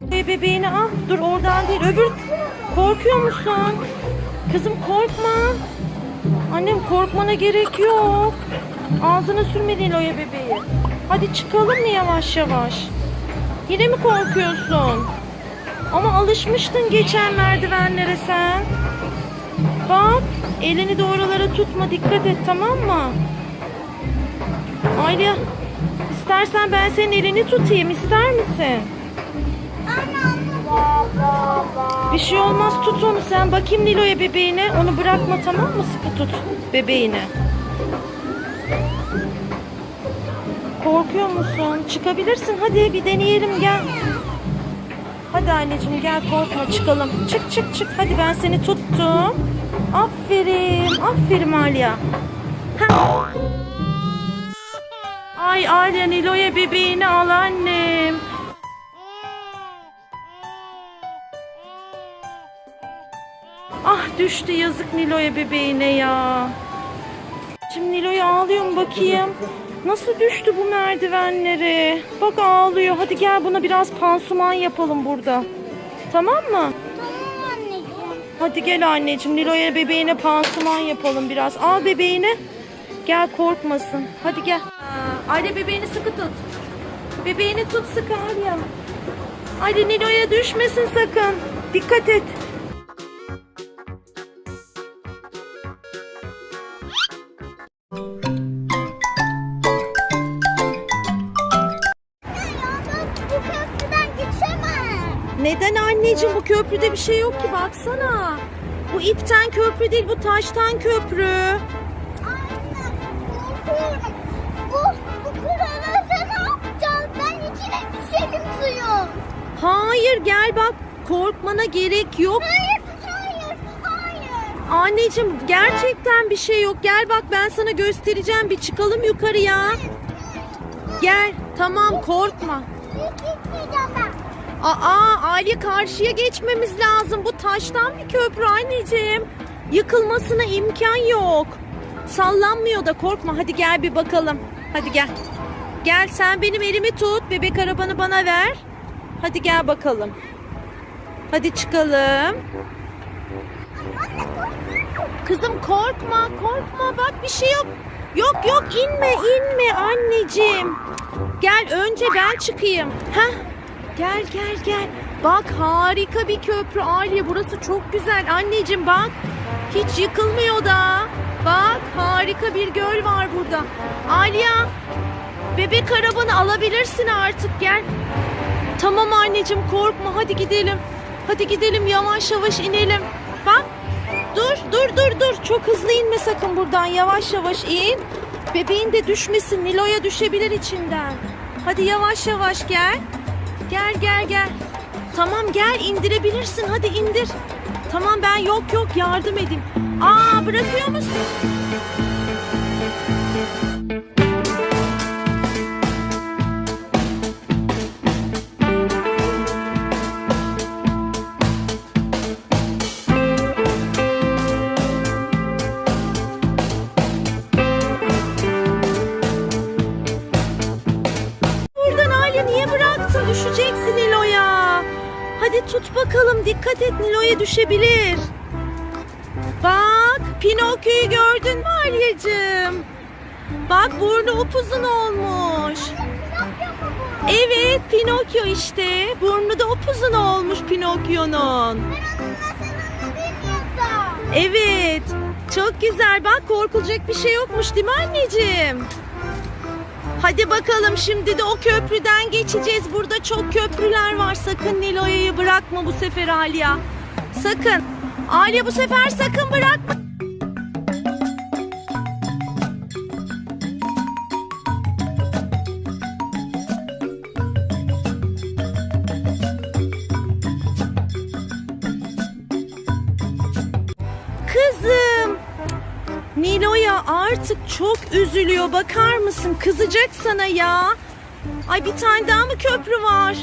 Bebeğini al. Dur oradan değil. Öbür korkuyor musun? Kızım korkma. Annem korkmana gerek yok. Ağzına sürme Nilo'ya bebeği. Hadi çıkalım mı yavaş yavaş? Yine mi korkuyorsun? Ama alışmıştın geçen merdivenlere sen. Bak elini doğrulara tutma dikkat et tamam mı? Ayla istersen ben senin elini tutayım ister misin? Bir şey olmaz tut onu sen. Bakayım Nilo'ya bebeğine. Onu bırakma tamam mı? Sıkı tut bebeğini. Korkuyor musun? Çıkabilirsin. Hadi bir deneyelim gel. Hadi anneciğim gel korkma çıkalım. Çık çık çık. Hadi ben seni tuttum. Aferin. Aferin Alya. Heh. Ay Alya Nilo'ya bebeğini al annem. Ah düştü yazık Nilo'ya bebeğine ya. Şimdi Nilo'ya ağlıyor mu bakayım? Nasıl düştü bu merdivenleri? Bak ağlıyor. Hadi gel buna biraz pansuman yapalım burada. Tamam mı? Tamam anneciğim. Hadi gel anneciğim. Nilo'ya bebeğine pansuman yapalım biraz. Al bebeğini. Gel korkmasın. Hadi gel. Aile bebeğini sıkı tut. Bebeğini tut sıkı Arya. Aile Nilo'ya düşmesin sakın. Dikkat et. Neden anneciğim bu köprüde bir şey yok ki baksana. Bu ipten köprü değil bu taştan köprü. Anne korkuyorum. Bu, bu kırılırsa ne yapacağız? Ben içine düşerim suyun. Hayır gel bak korkmana gerek yok. Hayır, hayır, hayır. Anneciğim gerçekten bir şey yok. Gel bak ben sana göstereceğim bir çıkalım yukarıya. Gel tamam korkma. Hiç ben. Aa Ali karşıya geçmemiz lazım. Bu taştan bir köprü anneciğim. Yıkılmasına imkan yok. Sallanmıyor da korkma. Hadi gel bir bakalım. Hadi gel. Gel sen benim elimi tut. Bebek arabanı bana ver. Hadi gel bakalım. Hadi çıkalım. Kızım korkma, korkma. Bak bir şey yok. Yok yok inme, inme anneciğim. Gel önce ben çıkayım. Heh. Gel gel gel. Bak harika bir köprü Aliye. Burası çok güzel. Anneciğim bak. Hiç yıkılmıyor da. Bak harika bir göl var burada. Aliye. Bebek arabanı alabilirsin artık gel. Tamam anneciğim korkma hadi gidelim. Hadi gidelim yavaş yavaş inelim. Bak dur dur dur dur çok hızlı inme sakın buradan yavaş yavaş in. Bebeğin de düşmesin Nilo'ya düşebilir içinden. Hadi yavaş yavaş gel. Gel gel gel. Tamam gel indirebilirsin hadi indir. Tamam ben yok yok yardım edeyim. Aa bırakıyor musun? Hadi tut bakalım dikkat et Nilo'ya düşebilir. Bak Pinokyo'yu gördün mü Alya'cığım? Bak burnu upuzun olmuş. Evet Pinokyo işte. Burnu da upuzun olmuş Pinokyo'nun. Evet. Çok güzel. Bak korkulacak bir şey yokmuş değil mi anneciğim? Hadi bakalım şimdi de o köprüden geçeceğiz. Burada çok köprüler var. Sakın Nilo'yu bırakma bu sefer Alya. Sakın. Alya bu sefer sakın bırakma. Artık çok üzülüyor. Bakar mısın? Kızacak sana ya. Ay bir tane daha mı köprü var?